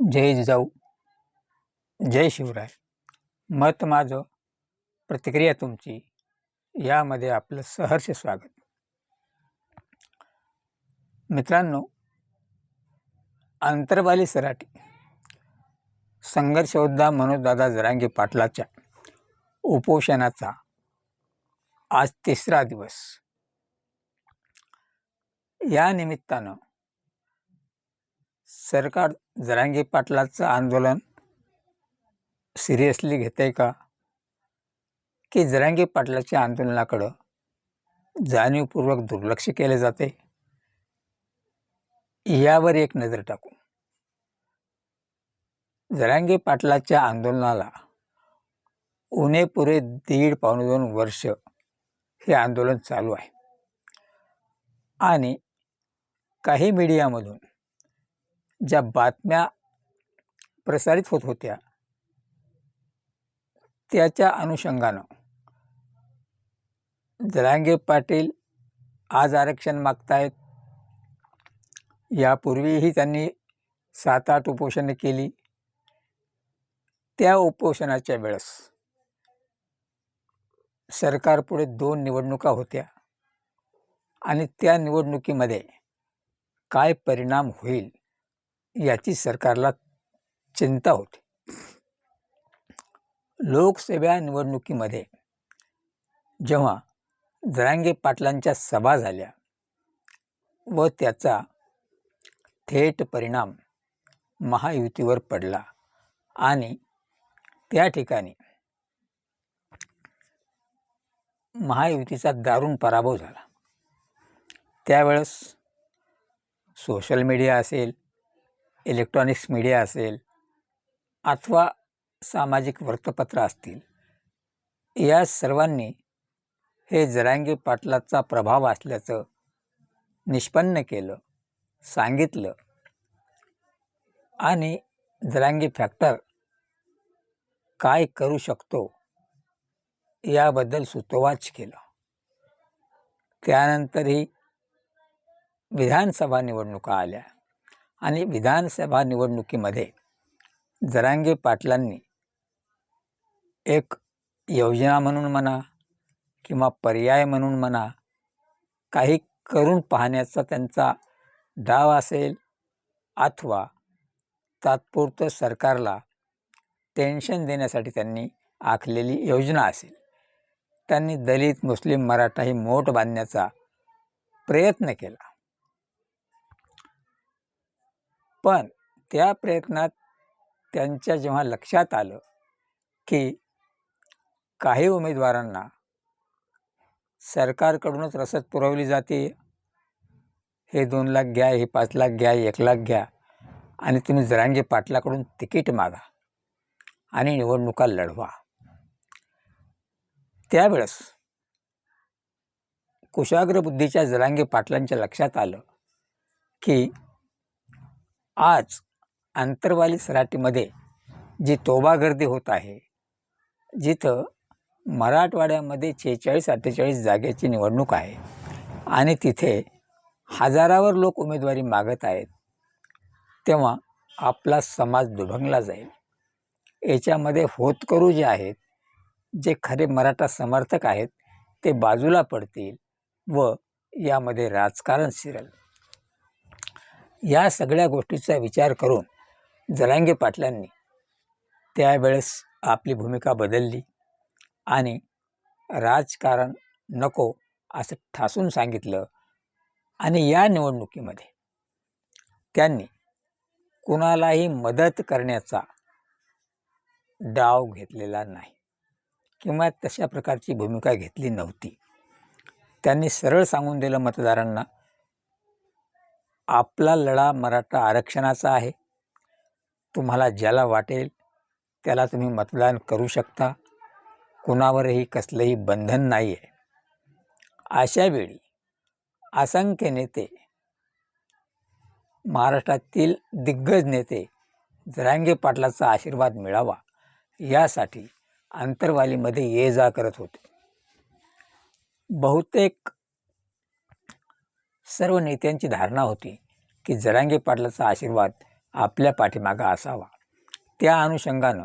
जय जिजाऊ जय शिवराय. मत माझं प्रतिक्रिया तुमची यामध्ये आपलं सहर्ष स्वागत. मित्रांनो आंतरबाली सराटी संघर्षयोद्धा मनोजदादा जरांगे पाटलाच्या उपोषणाचा आज तिसरा दिवस. या निमित्तानं सरकार जरांगी पाटलाचं आंदोलन सिरियसली घेते का? की जरांगी पाटलाच्या आंदोलनाकडं जाणीवपूर्वक दुर्लक्ष केले जाते यावर एक नजर टाकू. जरांगे पाटलाच्या आंदोलनाला उणे पुरे दीड पावणे दोन वर्ष हे आंदोलन चालू आहे. आणि काही मीडियामधून ज्या बातम्या प्रसारित होत होत्या त्याच्या अनुषंगानं जरांगे पाटील आज आरक्षण मागतायत. यापूर्वीही त्यांनी सात आठ उपोषणं केली. त्या उपोषणाच्या वेळेस सरकारपुढे दोन निवडणुका होत्या आणि त्या निवडणुकीमध्ये काय परिणाम होईल याची सरकारला चिंता होती. लोकसेवा निवडणुकीमध्ये जेव्हा जरांगे पाटलांच्या सभा झाल्या व त्याचा थेट परिणाम महायुतीवर पडला आणि त्या ठिकाणी महायुतीचा दारुण पराभव झाला. त्यावेळेस सोशल मीडिया असेल इलेक्ट्रॉनिक्स मीडिया असेल अथवा सामाजिक वृत्तपत्र असतील या सर्वांनी हे जरांगे पाटलाचा प्रभाव असल्याचं निष्पन्न केलं सांगितलं. आणि जरांगे फॅक्टर काय करू शकतो याबद्दल सुतोवाच केलं. त्यानंतरही विधानसभा निवडणुका आल्या. आणि विधानसभा निवडणुकीमध्ये जरांगे पाटलांनी एक योजना म्हणून म्हणा किंवा पर्याय म्हणून म्हणा काही करून पाहण्याचा त्यांचा डाव असेल अथवा तात्पुरतं सरकारला टेन्शन देण्यासाठी त्यांनी आखलेली योजना असेल. त्यांनी दलित मुस्लिम मराठा ही मोठ बांधण्याचा प्रयत्न केला. पण त्या प्रयत्नात त्यांच्या जेव्हा लक्षात आलं की काही उमेदवारांना सरकारकडूनच रसद पुरवली जाते हे दोन लाख घ्या हे पाच लाख घ्या एक लाख घ्या आणि तुम्ही जरांगे पाटलाकडून तिकीट मागा आणि निवडणुका लढवा. त्यावेळेस कुशाग्र बुद्धीच्या जरांगे पाटलांच्या लक्षात आलं की आज आंतरवाली सराटीमध्ये जी तोबा गर्दी होत आहे जिथं मराठवाड्यामध्ये शेहेचाळीस अठ्ठेचाळीस जागेची निवडणूक आहे आणि तिथे हजारावर लोक उमेदवारी मागत आहेत तेव्हा आपला समाज दुभंगला जाईल. याच्यामध्ये होतकरू जे आहेत जे खरे मराठा समर्थक आहेत ते बाजूला पडतील व यामध्ये राजकारण शिरल. या सगळ्या गोष्टीचा विचार करून जरांगे पाटलांनी त्यावेळेस आपली भूमिका बदलली आणि राजकारण नको असं ठासून सांगितलं आणि या निवडणुकीमध्ये त्यांनी कुणालाही मदत करण्याचा डाव घेतलेला नाही किंवा तशा प्रकारची भूमिका घेतली नव्हती. त्यांनी सरळ सांगून दिलं मतदारांना आपला लढा मराठा आरक्षणाचा आहे. तुम्हाला ज्याला वाटेल त्याला तुम्ही मतदान करू शकता. कुणावरही कसलंही बंधन नाही आहे अशा वेळी असंख्य नेते महाराष्ट्रातील दिग्गज नेते जरांगे पाटलाचा आशीर्वाद मिळावा यासाठी अंतरवालीमध्ये ये जा करत होते. बहुतेक सर्व नेत्यांची धारणा होती की जरांगे पाटलाचा आशीर्वाद आपल्या पाठीमागा असावा. त्या अनुषंगानं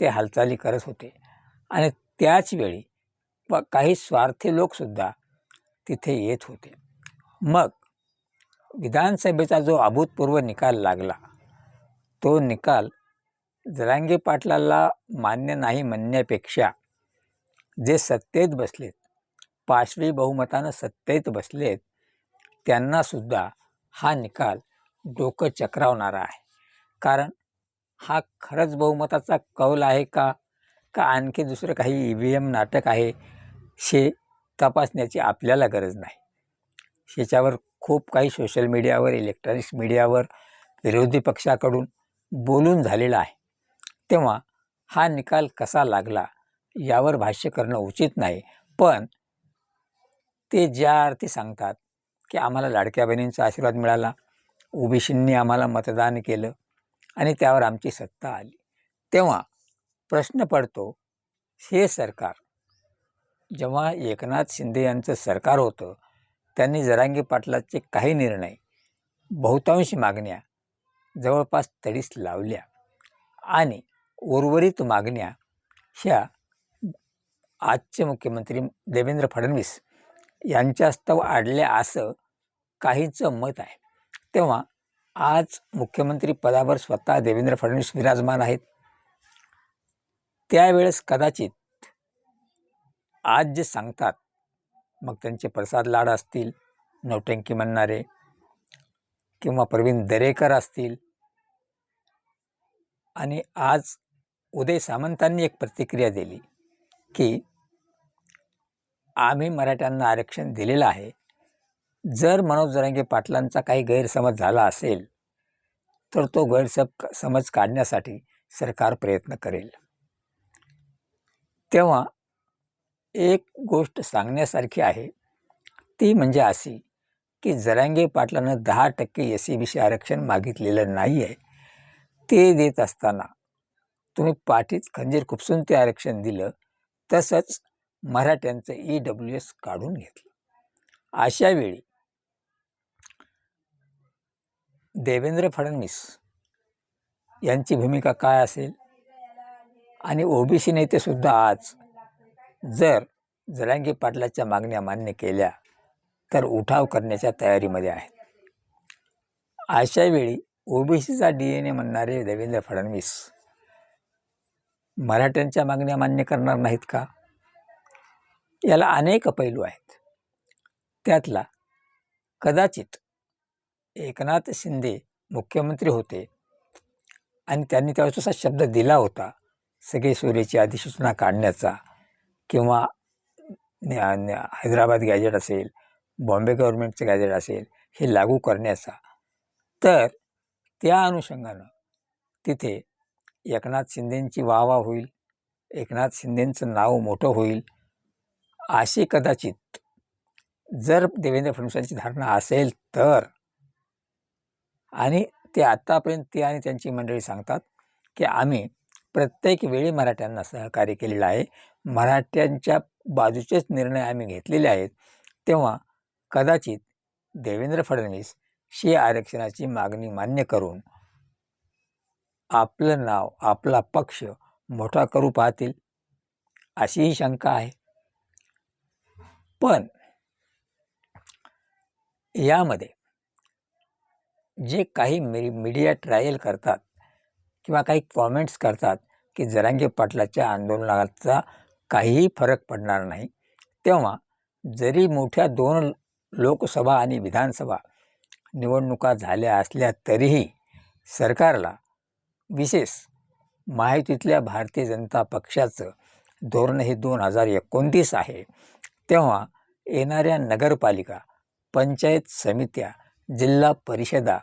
ते हालचाली करत होते. आणि त्याच वेळी व काही स्वार्थी लोकसुद्धा तिथे येत होते. मग विधानसभेचा जो अभूतपूर्व निकाल लागला तो निकाल जरांगे पाटलाला मान्य नाही म्हणण्यापेक्षा जे सत्तेत बसलेत पाशवी बहुमतानं सत्तेत बसलेत त्यांनासुद्धा हा निकाल डोकं चक्रावणारा आहे. कारण हा खरंच बहुमताचा कौल आहे का? का आणखी दुसरं काही ई व्ही एम नाटक आहे हे तपासण्याची आपल्याला गरज नाही. ह्याच्यावर खूप काही सोशल मीडियावर इलेक्ट्रॉनिक्स मीडियावर विरोधी पक्षाकडून बोलून झालेलं आहे. तेव्हा हा निकाल कसा लागला यावर भाष्य करणं उचित नाही. पण ते ज्या अर्थी सांगतात की आम्हाला लाडक्या बहिणींचा आशीर्वाद मिळाला. ओबीसींनी आम्हाला मतदान केलं आणि त्यावर आमची सत्ता आली. तेव्हा प्रश्न पडतो हे सरकार जेव्हा एकनाथ शिंदे यांचं सरकार होतं त्यांनी जरांगी पाटलाचे काही निर्णय बहुतांश मागण्या जवळपास तडीस लावल्या आणि उर्वरित मागण्या ह्या आजचे मुख्यमंत्री देवेंद्र फडणवीस यांच्यास्तव आडल्या असं काहींचं मत आहे. तेव्हा आज मुख्यमंत्री पदावर स्वतः देवेंद्र फडणवीस विराजमान आहेत. त्यावेळेस कदाचित आज जे सांगतात मग त्यांचे प्रसाद लाड असतील नौटंकी म्हणणारे किंवा प्रवीण दरेकर असतील. आणि आज उदय सामंतांनी एक प्रतिक्रिया दिली की आम्ही मराठ्यांना आरक्षण दिलेलं आहे. जर मनोज जरांगे पाटलांचा काही गैरसमज झाला असेल तर तो गैरसम समज काढण्यासाठी सरकार प्रयत्न करेल. तेव्हा एक गोष्ट सांगण्यासारखी आहे. ती म्हणजे अशी की जरांगे पाटलानं दहा टक्के एस सी बी सी आरक्षण मागितलेलं नाही आहे ते देत असताना तुम्ही पाठीत खंजीर खुपसून ते आरक्षण दिलं तसंच मराठ्यांचं ई डब्ल्यू एस काढून घेतलं. अशावेळी वेळी देवेंद्र फडणवीस यांची भूमिका काय असेल? आणि ओबीसी नेतेसुद्धा आज जर जरांगी पाटलाच्या मागण्या मान्य केल्या तर उठाव करण्याच्या तयारीमध्ये आहेत. अशा वेळी ओबीसीचा डी एन ए म्हणणारे देवेंद्र फडणवीस मराठ्यांच्या मागण्या मान्य करणार नाहीत का? याला अनेक पैलू आहेत. त्यातला कदाचित एकनाथ शिंदे मुख्यमंत्री होते. आणि त्यांनी त्यावेळेस तसा शब्द दिला होता सगळे सोयरीची अधिसूचना काढण्याचा किंवा न्या- न्या- हैदराबाद गॅजेट असेल बॉम्बे गव्हर्नमेंटचं गॅजेट असेल हे लागू करण्याचा. तर त्या अनुषंगानं तिथे एकनाथ शिंदेंची वाहवा होईल एकनाथ शिंदेंचं नाव मोठं होईल अशी कदाचित जर देवेंद्र फडणवीसांची धारणा असेल तर आणि ते आत्तापर्यंत ते आणि त्यांची मंडळी सांगतात की आम्ही प्रत्येक वेळी मराठ्यांना सहकार्य केलेलं आहे. मराठ्यांच्या बाजूचेच निर्णय आम्ही घेतलेले आहेत. तेव्हा कदाचित देवेंद्र फडणवीस शी आरक्षणाची मागणी मान्य करून आपलं नाव आपला पक्ष मोठा करू पाहतील अशीही शंका आहे. पण यामध्ये जे काही मी मीडिया ट्रायल करतात किंवा काही कॉमेंट्स करतात की जरांगे पाटलाच्या आंदोलनाचा काहीही फरक पडणार नाही तेव्हा जरी मोठ्या दोन लोकसभा आणि विधानसभा निवडणुका झाल्या असल्या तरीही सरकारला विशेष माहितीतल्या भारतीय जनता पक्षाचं धोरण हे दोन हजार एकोणतीस आहे तेव्हा येणाऱ्या नगरपालिका पंचायत समित्या जिल्हा परिषदा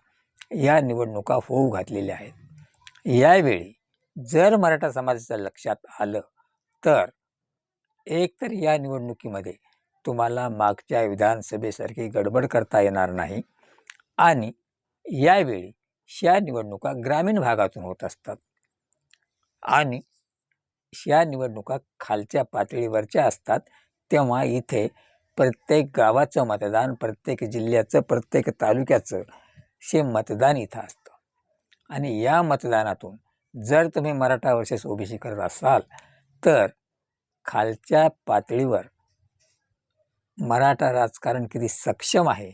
या निवडणुका होऊ घातलेल्या आहेत. यावेळी जर मराठा समाजाच्या लक्षात आलं तर एकतर या निवडणुकीमध्ये तुम्हाला मागच्या विधानसभेसारखी गडबड करता येणार नाही आणि यावेळी ह्या निवडणुका ग्रामीण भागातून होत असतात आणि ह्या निवडणुका खालच्या पातळीवरच्या असतात तेव्हा इथे प्रत्येक गावाचं मतदान प्रत्येक जिल्ह्याचं प्रत्येक तालुक्याचं हे मतदान इथं असतं. आणि या मतदानातून जर तुम्ही मराठा वर्सेस ओबीसी करत असाल तर खालच्या पातळीवर मराठा राजकारण किती सक्षम आहे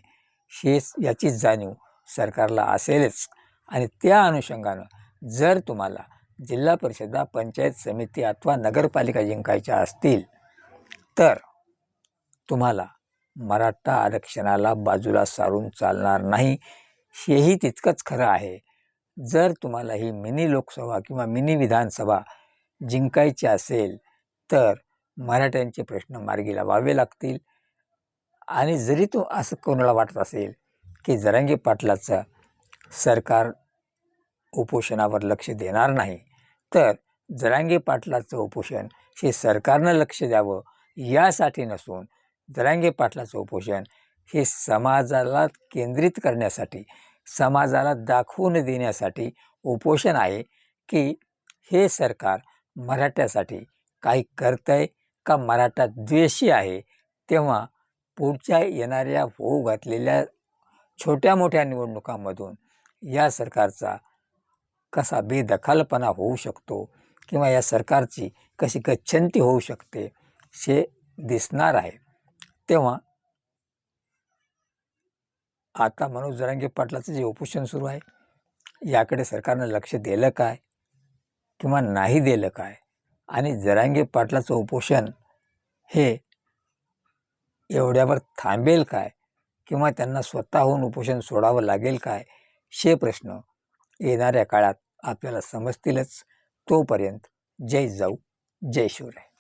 हे याची जाणीव सरकारला असेलच. आणि त्या अनुषंगानं जर तुम्हाला जिल्हा परिषदा पंचायत समिती अथवा नगरपालिका जिंकायच्या असतील तर तुम्हाला मराठा आरक्षणाला बाजूला सारून चालणार नाही. हेही तितकंच खरं आहे. जर तुम्हाला ही मिनी लोकसभा किंवा मिनी विधानसभा जिंकायची असेल तर मराठ्यांचे प्रश्न मार्गी लावावे लागतील. आणि जरी तो असं कोणाला वाटत असेल की जरांगे पाटलाचं सरकार उपोषणावर लक्ष देणार नाही तर जरांगे पाटलाचं उपोषण हे सरकारनं लक्ष द्यावं यासाठी नसून जरांगे पाटलाचं उपोषण हे समाजाला केंद्रित करण्यासाठी समाजाला दाखवून देण्यासाठी उपोषण आहे की हे सरकार मराठ्यासाठी काही करतंय का? मराठा द्वेषी आहे. तेव्हा पुढच्या येणाऱ्या होऊ घातलेल्या छोट्या मोठ्या निवडणुकांमधून या सरकारचा कसा बेदखलपणा होऊ शकतो किंवा या सरकारची कशी गच्छंती होऊ शकते हे दिसणार आहे. तेव्हा आता मनोज जरांगे पाटलाचं जे उपोषण सुरू आहे याकडे सरकारनं लक्ष दिलं काय किंवा नाही दिलं काय? आणि जरांगे पाटलाचं उपोषण हे एवढ्यावर थांबेल काय? किंवा त्यांना स्वतःहून उपोषण सोडावं लागेल काय? हे प्रश्न येणाऱ्या काळात आपल्याला समजतीलच. तोपर्यंत जय जाऊ जय शिवराय.